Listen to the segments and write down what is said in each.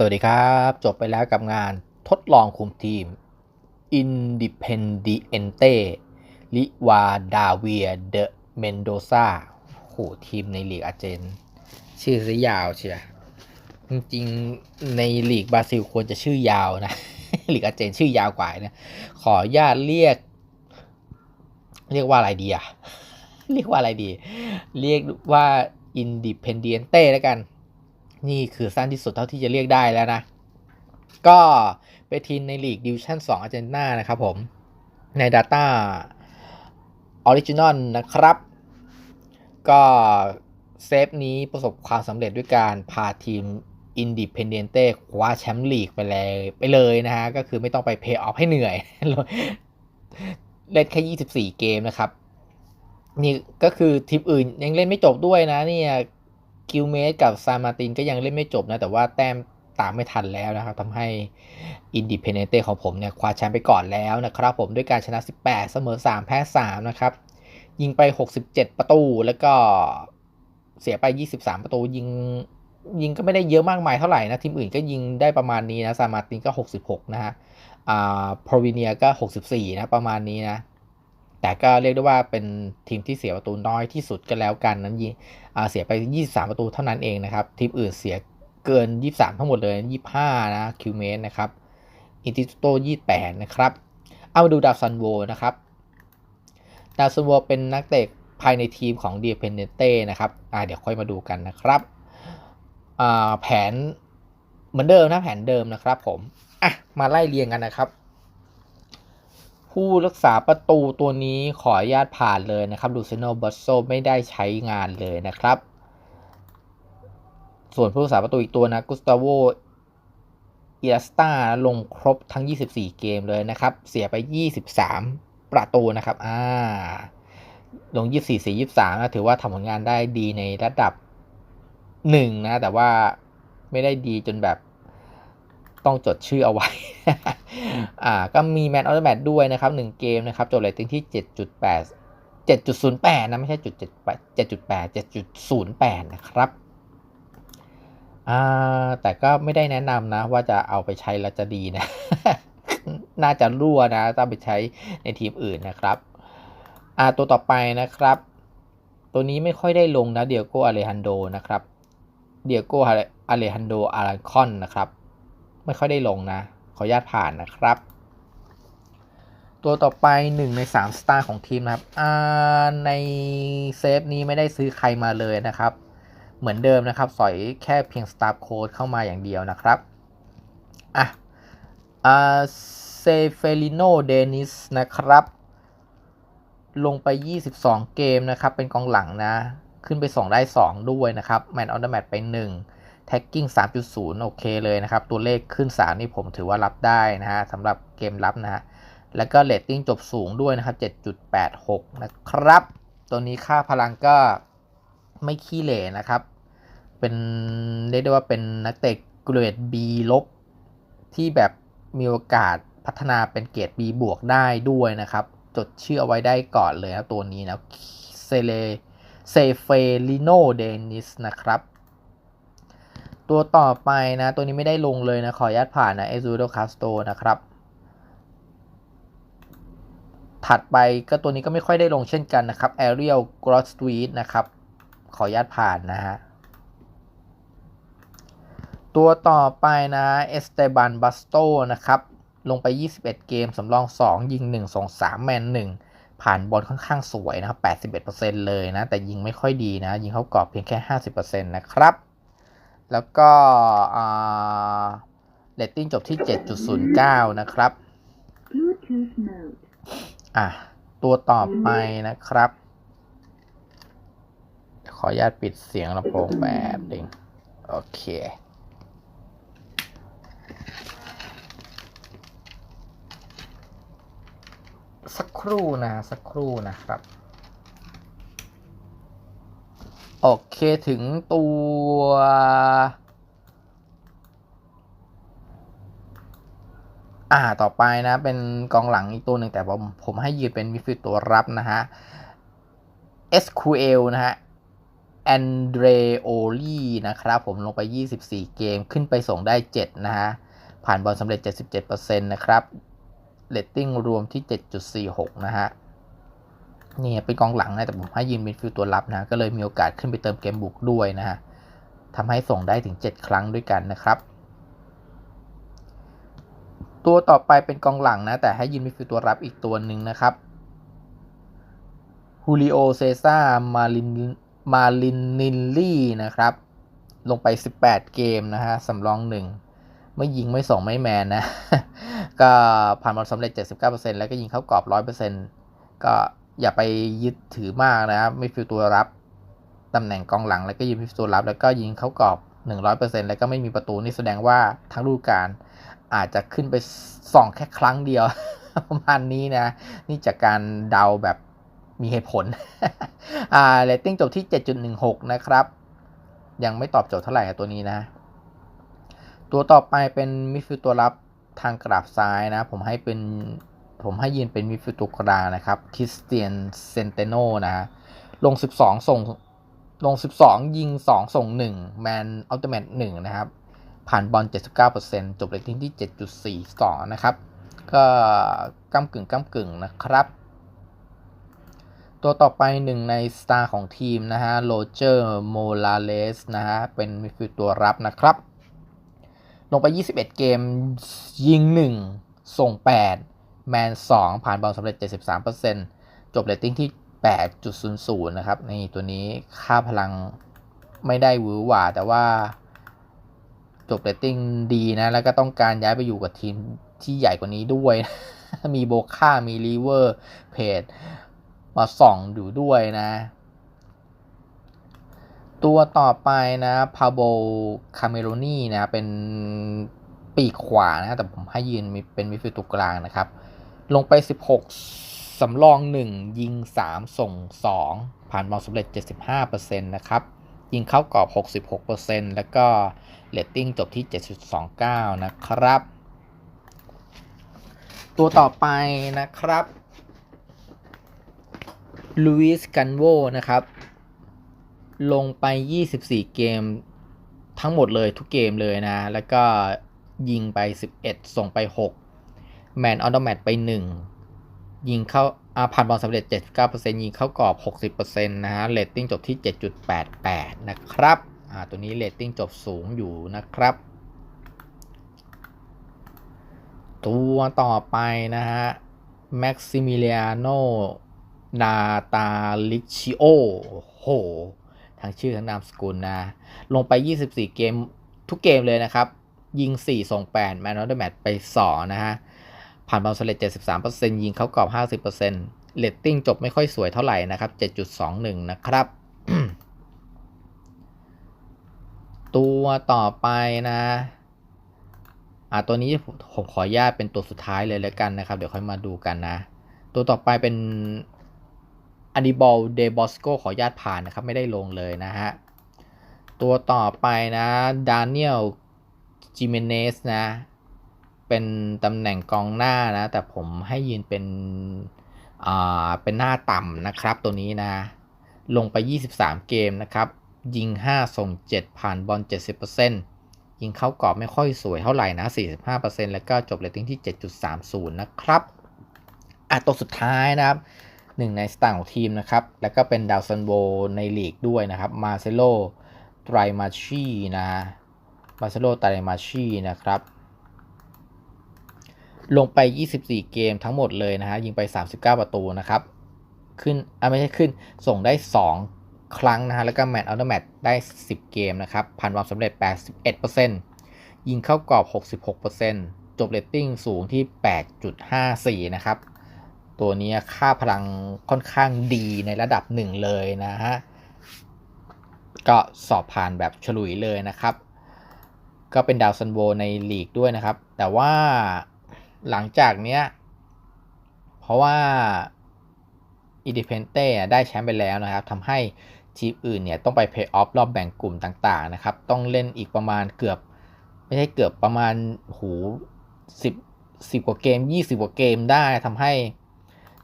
สวัสดีครับ จบไปแล้วกับงานทดลองคุมทีม Independiente ลิวาดาเวียเดเมนโดซาโหทีมในลีกอาเจน ชื่อซะยาวเชียจริงๆ ในลีกบราซิลควรจะชื่อยาวนะ ลีกอาเจนชื่อยาวกว่านะ ขออนุญาตเรียก เรียกว่าอะไรดีอะเรียกว่าอะไรดี เรียกว่า Independiente แล้วกัน นี่คือสั้นที่สุดเท่าที่จะเรียกได้แล้วนะ ก็เป็นทีมในลีกดิวชั่น2อาร์เจนตินานะครับผมใน Data Original นะครับ ก็เซฟนี้ประสบความสำเร็จด้วยการพาทีม Independiente คว้าแชมป์ลีกไปเลยไปเลยนะฮะ ก็คือไม่ต้องไปเพย์ออฟให้เหนื่อย เล่นแค่ 24 เกมนะครับ นี่ก็คือทีมอื่นยังเล่นไม่จบด้วยนะเนี่ย กิลเมสกับซามาตินก็ยังเล่นไม่จบนะ แต่ว่าแต้มตามไม่ทันแล้วนะครับทำให้อินดิเพนเดนเต้ของผมเนี่ยคว้าแชมป์ไปก่อนแล้วนะครับผมด้วยการชนะ 18 เสมอ 3 แพ้ 3 นะครับ ยิงไป 67 ประตูแล้วก็เสียไป 23 ประตูยิงยิงก็ไม่ได้เยอะมากมายเท่าไหร่นะทีมอื่นก็ยิงได้ประมาณนี้นะซามาตินก็ 66 นะฮะอ่าโปรวิเนียก็ 64 นะประมาณนี้นะ แต่ก็เรียกได้ว่าเป็นทีมที่เสียประตูน้อยที่สุดกันแล้วกันนั้นยิงเสียไป 23 ประตูเท่านั้นเองนะครับ ทีมอื่นเสียเกิน 23 ทั้งหมดเลย 25 นะคิวเมสนะครับอินติโต28 นะครับ เอามาดูดาวซันโวนะครับ ดาวซันโวเป็นนักเตะภายในทีมของเดียเพนเนเต้นะครับเดี๋ยวค่อยมาดูกันนะครับแผนเหมือนเดิมนะแผนเดิมนะครับผมอะมาไล่เรียงกันนะครับ ผู้รักษาประตูตัวนี้ขออนุญาตผ่านเลยนะครับดูเซโนบัสโซไม่ได้ใช้งานเลยนะครับ ส่วนผู้รักษาประตูอีกตัวนะกุสตาโวอิลัสตาลงครบทั้ง 24 เกมเลยนะครับ เสียไป 23 ประตูนะครับอ่าลง 24 4 23นะถือว่าทำผลงานได้ดีในระดับหนึ่งนะ แต่ว่าไม่ได้ดีจนแบบ ต้องจดชื่อเอาไว้ อ่า ก็มีแมนออฟเดอะแมตด้วยนะครับหนึ่งเกมนะครับ จบเรตติ้งที่ 7.8 7.08 นะ ไม่ใช่จุด7 7.8 7.08 นะครับ อ่า แต่ก็ไม่ได้แนะนำนะ ว่าจะเอาไปใช้แล้วจะดีนะ น่าจะรั่วนะต้องไปใช้ในทีมอื่นนะครับ อ่า ตัวต่อไปนะครับ ตัวนี้ไม่ค่อยได้ลงนะ เดียโกอาเลฮันโดนะครับ เดียโกอาเลฮันโดอารันคอนนะครับ ไม่ค่อยได้ลงนะ ขออนุญาตผ่านนะครับ ตัวต่อไป 1 ใน 3 สตาร์ของทีมนะครับในเซฟนี้ไม่ได้ซื้อใครมาเลยนะครับ เหมือนเดิมนะครับสอยแค่เพียงสตาร์โค้ดเข้ามาอย่างเดียวนะครับอะเซเฟลิโนเดนิสนะครับ ลงไป 22 เกมนะครับ เป็นกองหลังนะ ขึ้นไป 2 ได้ 2 ด้วยนะครับแมนออฟเดอะแมตไป 1 แท็กกิ้ง 3.0 โอเคเลยนะครับ ตัวเลขขึ้น 3 นี่ผมถือว่ารับได้นะฮะสำหรับเกมรับนะฮะ แล้วก็เรตติ้งจบสูงด้วยนะครับ 7.86 นะครับ ตัวนี้ค่าพลังก็ไม่ขี้เหร่นะครับ เป็นเรียกได้ว่าเป็นนักเตะเกรด B ลบ ที่แบบมีโอกาสพัฒนาเป็นเกรด B บวกได้ด้วยนะครับ จดชื่อเอาไว้ได้ก่อนเลยนะตัวนี้นะเซเลเซเฟลิโนเดนิสนะครับ ตัวต่อไปนะ ตัวนี้ไม่ได้ลงเลยนะ ขออนุญาตผ่านนะเอซูโดคาสโตนะครับ ถัดไปก็ตัวนี้ก็ไม่ค่อยได้ลงเช่นกันนะครับ Ariel g r o s t w e e t นะครับ ขออนุญาตผ่านนะฮะ ตัวต่อไปนะเอสเตบันบัสโตนะครับ ลงไป 21 เกม สำรอง 2 ยิง 1 2 3 แมน 1 ผ่านบอลค่อนข้างสวยนะครับ 81%เลยนะ แต่ยิงไม่ค่อยดีนะ ยิงเข้ากรอบเพียงแค่ 50%นะครับ แล้วก็เรตติ้งจบที่ 7.09 นะครับ อะ ตัวต่อไปนะครับ ขออนุญาตปิดเสียงลำโพงแบบหนึ่งโอเคสักครู่นะ สักครู่นะครับ โอเคถึงตัว อ่าต่อไปนะ เป็นกองหลังอีกตัวหนึ่งแต่ผมผมให้ยืนเป็นมิดฟิลด์ตัวรับนะฮะ SQL นะฮะแอนเดรโอลีนะครับผมลงไป 24 เกมขึ้นไปส่งได้ 7 นะฮะ ผ่านบอลสำเร็จ 77%นะครับเรตติ้งรวมที่ 7.46 นะฮะ เนี่ยเป็นกองหลังนะแต่ผมให้ยืนเป็นฟิลตัวรับนะก็เลยมีโอกาสขึ้นไปเติมเกมบุกด้วยนะฮะทำให้ส่งได้ถึง 7 ครั้งด้วยกันนะครับ ตัวต่อไปเป็นกองหลังนะแต่ให้ยืนเป็นฟิลตัวรับอีกตัวหนึ่งนะครับฮูริโอเซซ่ามาลินมาลินนินลี่นะครับ ลงไป 18 เกมนะฮะสำรองหนึ่งไม่ยิงไม่ส่งไม่แมนนะ ก็ผ่านบอลสำเร็จ 79%แล้วก็ยิงเข้ากรอบ 100%ก็ อย่าไปยึดถือมากนะครับไม่ฟิลตัวรับตำแหน่งกองหลัง แล้วก็ยิงฟิลตัวรับ แล้วก็ยิงเข้ากรอบ 100%แล้วก็ไม่มีประตูนี่แสดงว่าทั้งฤดูกาลอาจจะขึ้นไปส่องแค่ครั้งเดียว ประมาณนี้นะ นี่จากการเดาแบบมีเหตุผล อ่าเรตติ้งจบที่ 7.16 นะครับ ยังไม่ตอบโจทย์เท่าไหร่ตัวนี้นะ ตัวต่อไปเป็นมิดฟิลด์ตัวรับทางกราบซ้ายนะ ผมให้เป็น ผมให้ยืนเป็นมิดฟิลด์ตัวกลางนะครับคริสเตียนเซนเตโนนะลง 12 ส่งลง 12 ยิง 2 ส่ง 1 แมนอัลติเมท1นะครับ ผ่านบอล 79%จบเรตติ้งที่ 7.42 นะครับ ก็ก้ากึ่งก้ากึ่งนะครับ ตัวต่อไปหนึ่งในสตาร์ของทีมนะฮะโรเจอร์โมลาเลสนะฮะ เป็นมิดฟิลด์ตัวรับนะครับ ลงไป 21 เกมยิง 1 ส่ง 8 แมน 2 ผ่านบอลสำเร็จ 73%จบเรตติ้งที่ 8.00 นะครับ นี่ตัวนี้ค่าพลังไม่ได้หวือหวาแต่ว่าจบเรตติ้งดีนะ แล้วก็ต้องการย้ายไปอยู่กับทีมที่ใหญ่กว่านี้ด้วย มีโบค่ามีรีเวอร์เพจมาส่องดูด้วยนะ ตัวต่อไปนะพาโบคาเมโรนีนะ เป็นปีกขวานะ แต่ผมให้ยืนเป็นมิดฟิลด์ตัวกลางนะครับ ลงไป 16 สำรอง 1 ยิง 3 ส่ง 2 ผ่านบอลสำเร็จ 75%นะครับ ยิงเข้ากรอบ 66%แล้วก็เรตติ้งจบที่ 7.29 นะครับ ตัวต่อไปนะครับลูอิสกันโวนะครับ ลงไป 24 เกมทั้งหมดเลยทุกเกมเลยนะ แล้วก็ยิงไป 11 ส่งไป 6 แมนออโตแมตไป1ยิงเข้าอาผ่านบอลสำเร็จ 79%ยิงเข้ากรอบ 60%นะฮะเรตติ้งจบที่ 7.88 นะครับอ่าตัวนี้เรตติ้งจบสูงอยู่นะครับ ตัวต่อไปนะฮะแม็กซิมิเลียโนนาตาลิชิโอโหทั้งชื่อทั้งนามสกุลนะ ลงไป 24 เกมทุกเกมเลยนะครับ ยิง 4 ส่ง 8 แมนนอตแมตไป 2 นะฮะ ผ่านบอลสำเร็จ73%ยิงเข้ากรอบ 50%เรตติ้งจบไม่ค่อยสวยเท่าไหร่นะครับ 7.21 นะครับ ตัวต่อไปนะอ่าตัวนี้ผมขออนุญาตเป็นตัวสุดท้ายเลยแล้วกันนะครับ เดี๋ยวค่อยมาดูกันนะ ตัวต่อไปเป็นอันดิบอลเดบอสโกขอญาตผ่านนะครับ ไม่ได้ลงเลยนะฮะ ตัวต่อไปนะดานิเอลจิเมเนสนะ เป็นตำแหน่งกองหน้านะ แต่ผมให้ยืนเป็นอ่าเป็นหน้าต่ำนะครับตัวนี้นะ ลงไป 23 เกมนะครับ ยิง 5 ส่ง 7 ผ่านบอล 70%ยิงเข้ากรอบไม่ค่อยสวยเท่าไหร่นะ 45%แล้วก็จบเรตติ้งที่ 7.30 นะครับอะตัวสุดท้ายนะครับหนึ่งในสตาร์ของทีมนะครับ แล้วก็เป็นดาวซันโบในลีกด้วยนะครับ มาเซโลไตรมาชีนะ มาเซโลไตรมาชีนะครับ ลงไป 24 เกมทั้งหมดเลยนะฮะยิงไป 39 ประตูนะครับขึ้นอะไม่ใช่ขึ้นส่งได้ 2 ครั้งนะฮะแล้วก็แมตช์อัลเทอร์แมตได้ 10 เกมนะครับผ่านความสำเร็จ 81%ยิงเข้ากรอบ 66%จบเรตติ้งสูงที่ 8.54 นะครับ ตัวนี้ค่าพลังค่อนข้างดีในระดับหนึ่งเลยนะฮะก็สอบผ่านแบบฉลุยเลยนะครับ ก็เป็นดาวซันโวในลีกด้วยนะครับ แต่ว่า หลังจากเนี้ย เพราะว่าอิดิเพนเต้ได้แชมป์ไปแล้วนะครับทำให้ทีมอื่นเนี่ยต้องไปเพย์ออฟรอบแบ่งกลุ่มต่างๆนะครับ ต้องเล่นอีกประมาณเกือบ ไม่ใช่เกือบประมาณหูสิบสิบกว่าเกมยี่สิบกว่าเกมได้ทำให้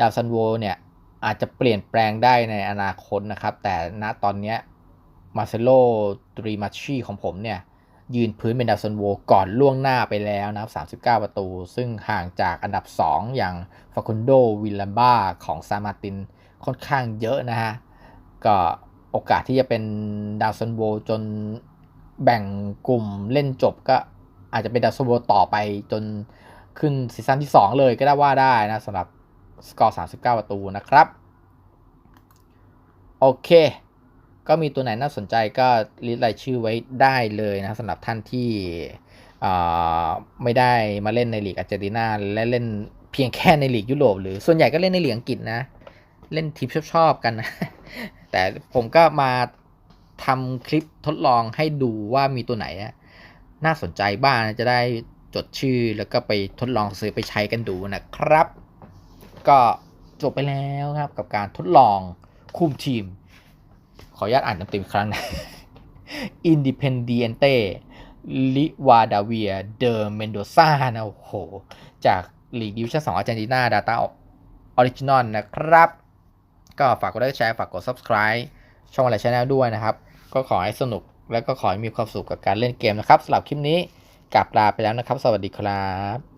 ดาวซันโวเนี่ยอาจจะเปลี่ยนแปลงได้ในอนาคตนะครับ แต่ณตอนนี้มาเซโลตรีมาชีของผมเนี่ย ยืนพื้นเป็นดาวซันโวก่อนล่วงหน้าไปแล้วนะครับ39 ประตู ซึ่งห่างจากอันดับ 2 อย่างฟาคุนโดวิลลัมบ้าของซามาตินค่อนข้างเยอะนะฮะ ก็โอกาสที่จะเป็นดาวซันโวจนแบ่งกลุ่มเล่นจบก็อาจจะเป็นดาวซันโวต่อไปจนขึ้นซีซั่นที่ 2 เลยก็ได้ว่าได้นะสำหรับสกอร์ 39 ประตูนะครับ โอเค ก็มีตัวไหนน่าสนใจก็ลิสต์รายชื่อไว้ได้เลยนะสำหรับท่านที่ไม่ได้มาเล่นในลีกอาร์เจนตินาและเล่นเพียงแค่ในลีกยุโรปหรือส่วนใหญ่ก็เล่นในลีกอังกฤษนะ เล่นทีมชอบๆกันนะ แต่ผมก็มาทำคลิปทดลองให้ดูว่ามีตัวไหนน่าสนใจบ้างจะได้จดชื่อแล้วก็ไปทดลองซื้อไปใช้กันดูนะครับ ก็จบไปแล้วครับกับการทดลองคุมทีม ขออนุญาตอ่านเต็มๆอีกครั้งนะ Independiente Rivadavia de Mendoza นะโอ้โห จากลีกดิวิชั่น2อาร์เจนตินาดาต้าออริจินอลนะครับ ก็ฝากกดไลค์แชร์ฝากกด subscribe ช่องอะไรชแนลด้วยนะครับ ก็ขอให้สนุกและก็ขอให้มีความสุขกับการเล่นเกมนะครับสำหรับคลิปนี้กลับลาไปแล้วนะครับ สวัสดีครับ